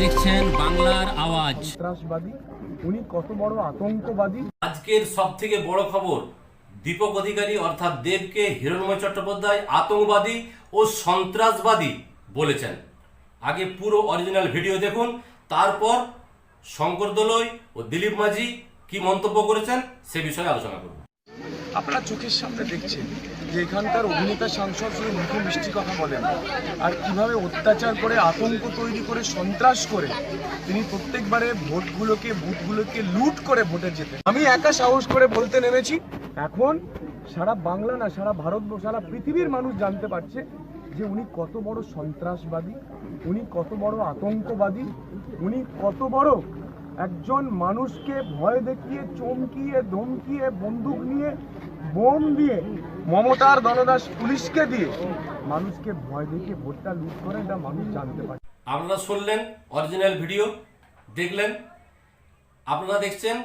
দেখছেন বাংলার আওয়াজ। সন্ত্রাসবাদী উনি কত বড় আতঙ্কবাদী। আজকের সব থেকে বড় খবর দীপক অধিকারী অর্থাৎ দেবকে হিরণময় চট্টোপাধ্যায় আতঙ্কবাদী ও সন্ত্রাসবাদী বলেছেন। আগে পুরো অরিজিনাল ভিডিও দেখুন তারপর শঙ্কর দোলই ও দিলীপ মাঝি কি মন্তব্য করেছেন সে বিষয়ে আলোচনা করব। আপনারা চোখের সামনে দেখছেন যে এখানকার অভিনেতা সাংসদ শুধু মুখে মিষ্টি কথা বলেন। আর কীভাবে অত্যাচার করে, আতঙ্ক তৈরি করে, সন্ত্রাস করে তিনি প্রত্যেকবারে ভোটগুলোকে, বুথগুলোকে লুট করে ভোটে যেতেন আমি একা সাহস করে বলতে নেমেছি। এখন সারা বাংলা না, সারা ভারত সারা পৃথিবীর মানুষ জানতে পারছে যে উনি কত বড় সন্ত্রাসবাদী, উনি কত বড় আতঙ্কবাদী, উনি কত বড় একজন মানুষকে ভয় দেখিয়ে, চমকিয়ে, ধমকিয়ে, বন্দুক নিয়ে বোম দিয়ে মমতার দলদাস পুলিশকে দিয়ে মানুষকে ভয় দেখিয়ে ভোটটা লুট করে এটা মানুষ জানতে পারে। আপনারা শুনলেন অরিজিনাল ভিডিও, দেখলেন, আপনারা দেখছেন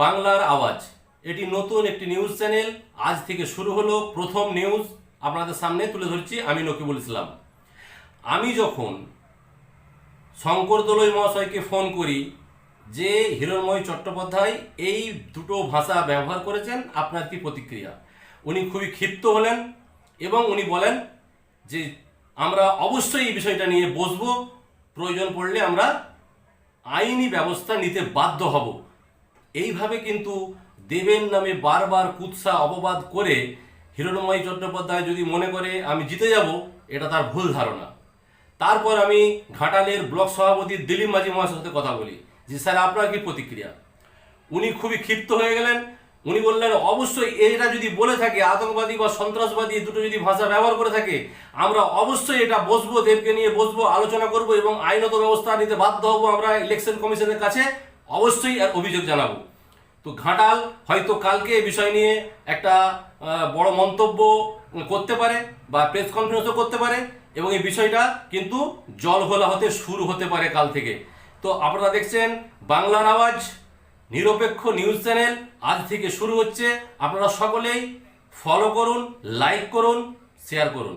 বাংলার আওয়াজ। এটি নতুন একটি নিউজ চ্যানেল। আজ থেকে শুরু হলো প্রথম নিউজ আপনাদের সামনে তুলে ধরছি আমি নকিবুল ইসলাম। আমি যখন শঙ্কর দোলই মহাশয়কে ফোন করি যে হিরণময় চট্টোপাধ্যায় এই দুটো ভাষা ব্যবহার করেছেন, আপনার কি প্রতিক্রিয়া? উনি খুবই ক্ষিপ্ত হলেন এবং উনি বলেন যে আমরা অবশ্যই এই বিষয়টা নিয়ে বসবো, প্রয়োজন পড়লে আমরা আইনি ব্যবস্থা নিতে বাধ্য হব। এইভাবে কিন্তু দেবেন নামে বারবার কুৎসা অপবাদ করে হিরণময় চট্টোপাধ্যায় যদি মনে করে আমি জিতে যাব, এটা তার ভুল ধারণা। তারপর আমি ঘাটালের ব্লক সভাপতি দিলীপ মাঝি মহাশয়ের সাথে কথা বলি। যে স্যার, আপনার কি প্রতিক্রিয়া? উনি খুবই ক্ষিপ্ত হয়ে গেলেন। উনি বললেন, অবশ্যই এটা যদি বলে থাকে, আতঙ্কবাদী বা সন্ত্রাসবাদী দুটো যদি ভাষা ব্যবহার করে থাকে, আমরা অবশ্যই এটা বসবো, দেবকে নিয়ে বসবো, আলোচনা করব এবং আইনত ব্যবস্থা নিতে বাধ্য হব আমরা ইলেকশন কমিশনের কাছে। অবশ্যই এর অভিযোগ জানাব। তো ঘাটাল হয়তো কালকে এই বিষয় নিয়ে একটা বড় মন্তব্য করতে পারে বা প্রেস কনফারেন্সও করতে পারে এবং এই বিষয়টা কিন্তু জল হতে শুরু হতে পারে কাল থেকে। তো আপনারা দেখছেন বাংলার আওয়াজ, নিরপেক্ষ নিউজ চ্যানেল আজ থেকে শুরু হচ্ছে। আপনারা সকলেই ফলো করুন লাইক করুন শেয়ার করুন।